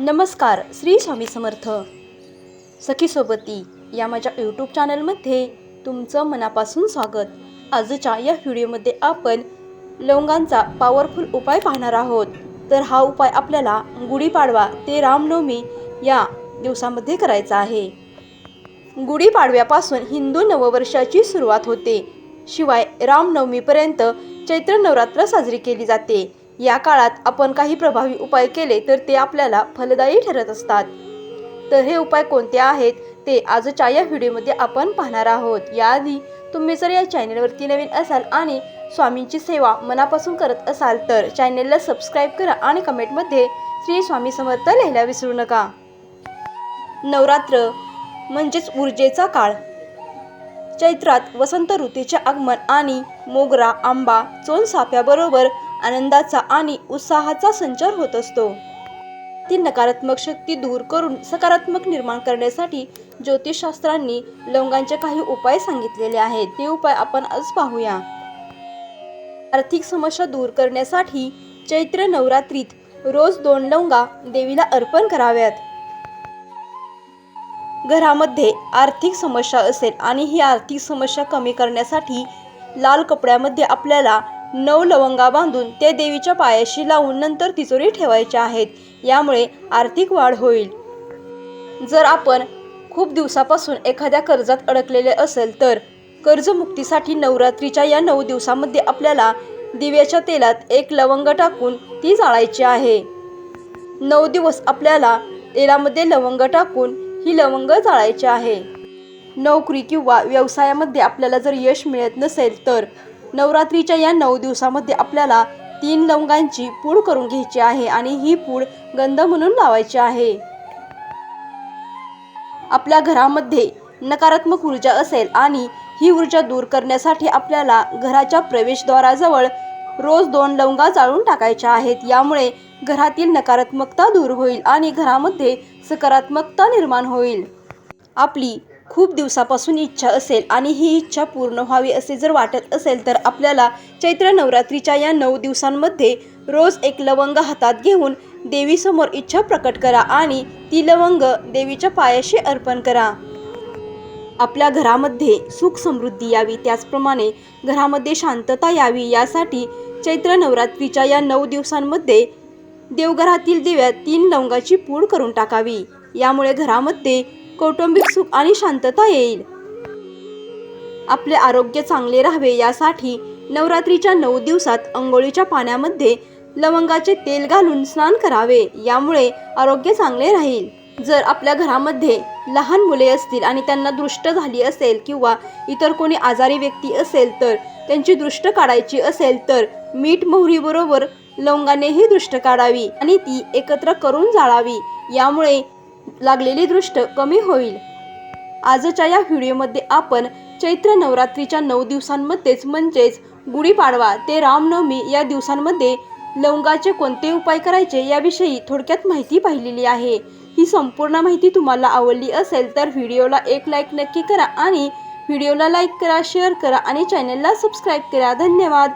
नमस्कार श्री स्वामी समर्थ. सखीसोबती या माझ्या यूट्यूब चॅनलमध्ये तुमचं मनापासून स्वागत. आजच्या या व्हिडिओमध्ये आपण लवंगांचा पॉवरफुल उपाय पाहणार आहोत. तर हा उपाय आपल्याला गुढीपाडवा ते रामनवमी या दिवसामध्ये करायचा आहे. गुढीपाडव्यापासून हिंदू नववर्षाची सुरुवात होते. शिवाय रामनवमीपर्यंत चैत्र नवरात्र साजरी केली जाते. या काळात आपण काही प्रभावी उपाय केले तर ते आपल्याला फलदायी ठरत असतात. तर हे उपाय कोणते आहेत? ते आजच्या या व्हिडिओमध्ये आपण पाहणार आहोत. याआधी तुम्ही जर या चॅनेलवरती नवीन असाल आणि स्वामींची सेवा मनापासून करत असाल तर चॅनेलला सबस्क्राईब करा आणि कमेंटमध्ये श्री स्वामी समर्थ लिहायला विसरू नका. नवरात्र म्हणजेच ऊर्जेचा काळ. चैत्रात वसंत ऋतूचे आगमन आणि मोगरा आंबा चोन साप्याबरोबर आनंदाचा आणि उत्साहाचा संचार होत असतो. ती नकारात्मक शक्ती दूर करून सकारात्मक निर्माण करण्यासाठी ज्योतिषशास्त्रांनी लवंगांचे काही उपाय सांगितलेले आहेत. ते उपाय आपण आज पाहूया. आर्थिक समस्या दूर करण्यासाठी चैत्र नवरात्रीत रोज दोन लवंगा देवीला अर्पण कराव्यात. घरामध्ये आर्थिक समस्या असेल आणि ही आर्थिक समस्या कमी करण्यासाठी लाल कपड्यामध्ये आपल्याला नऊ लवंगा बांधून त्या देवीच्या पायाशी लावून नंतर तिजोरी ठेवायच्या आहेत. यामुळे आर्थिक वाढ होईल. जर आपण खूप दिवसापासून एखाद्या कर्जात अडकलेले असेल तर कर्जमुक्तीसाठी नवरात्रीच्या या नऊ दिवसामध्ये आपल्याला दिव्याच्या तेलात एक लवंग टाकून ती जाळायची आहे. नऊ दिवस आपल्याला तेलामध्ये लवंग टाकून ही लवंग जाळायची आहे. नोकरी किंवा व्यवसायामध्ये आपल्याला जर यश मिळत नसेल तर नवरात्रीच्या या नऊ दिवसामध्ये आपल्याला तीन लवंगांची पूड करून घ्यायची आहे आणि ही पूड गंध म्हणून लावायची आहे. आपल्या घरामध्ये नकारात्मक ऊर्जा असेल आणि ही ऊर्जा दूर करण्यासाठी आपल्याला घराच्या प्रवेशद्वाराजवळ रोज दोन लवंगा जाळून टाकायच्या आहेत. यामुळे घरातील नकारात्मकता दूर होईल आणि घरामध्ये सकारात्मकता निर्माण होईल. आपली खूप दिवसापासून इच्छा असेल आणि ही इच्छा पूर्ण व्हावी असे जर वाटत असेल तर आपल्याला चैत्र नवरात्रीच्या या नऊ दिवसांमध्ये रोज एक लवंग हातात घेऊन देवीसमोर इच्छा प्रकट करा आणि ती लवंग देवीच्या पायाशी अर्पण करा. आपल्या घरामध्ये सुख समृद्धी यावी त्याचप्रमाणे घरामध्ये शांतता यावी यासाठी चैत्र नवरात्रीच्या या नऊ दिवसांमध्ये देवघरातील दिव्यात तीन लवंगाची पूड करून टाकावी. यामुळे घरामध्ये कौटुंबिक सुख आणि शांतता येईल. आपले आरोग्य चांगले राहावे यासाठी नवरात्रीच्या नऊ दिवसात अंघोळीच्या पाण्यामध्ये लवंगाचे तेल घालून स्नान करावे यामुळे आरोग्य चांगले राहील. जर आपल्या घरामध्ये लहान मुले असतील आणि त्यांना दृष्ट झाली असेल किंवा इतर कोणी आजारी व्यक्ती असेल तर त्यांची दृष्ट काढायची असेल तर मीठ मोहरीबरोबर लवंगानेही दृष्ट काढावी आणि ती एकत्र करून जाळावी. यामुळे लागलेली दृष्ट कमी होईल. आजच्या या व्हिडिओमध्ये आपण चैत्र नवरात्रीच्या नऊ दिवसांमध्येच म्हणजेच गुढीपाडवा ते रामनवमी या दिवसांमध्ये लवंगाचे कोणते उपाय करायचे याविषयी थोडक्यात माहिती पाहिलेली आहे. ही संपूर्ण माहिती तुम्हाला आवडली असेल तर व्हिडिओला एक लाईक नक्की करा आणि व्हिडिओला लाईक करा शेअर करा आणि चॅनलला सबस्क्राईब करा. धन्यवाद.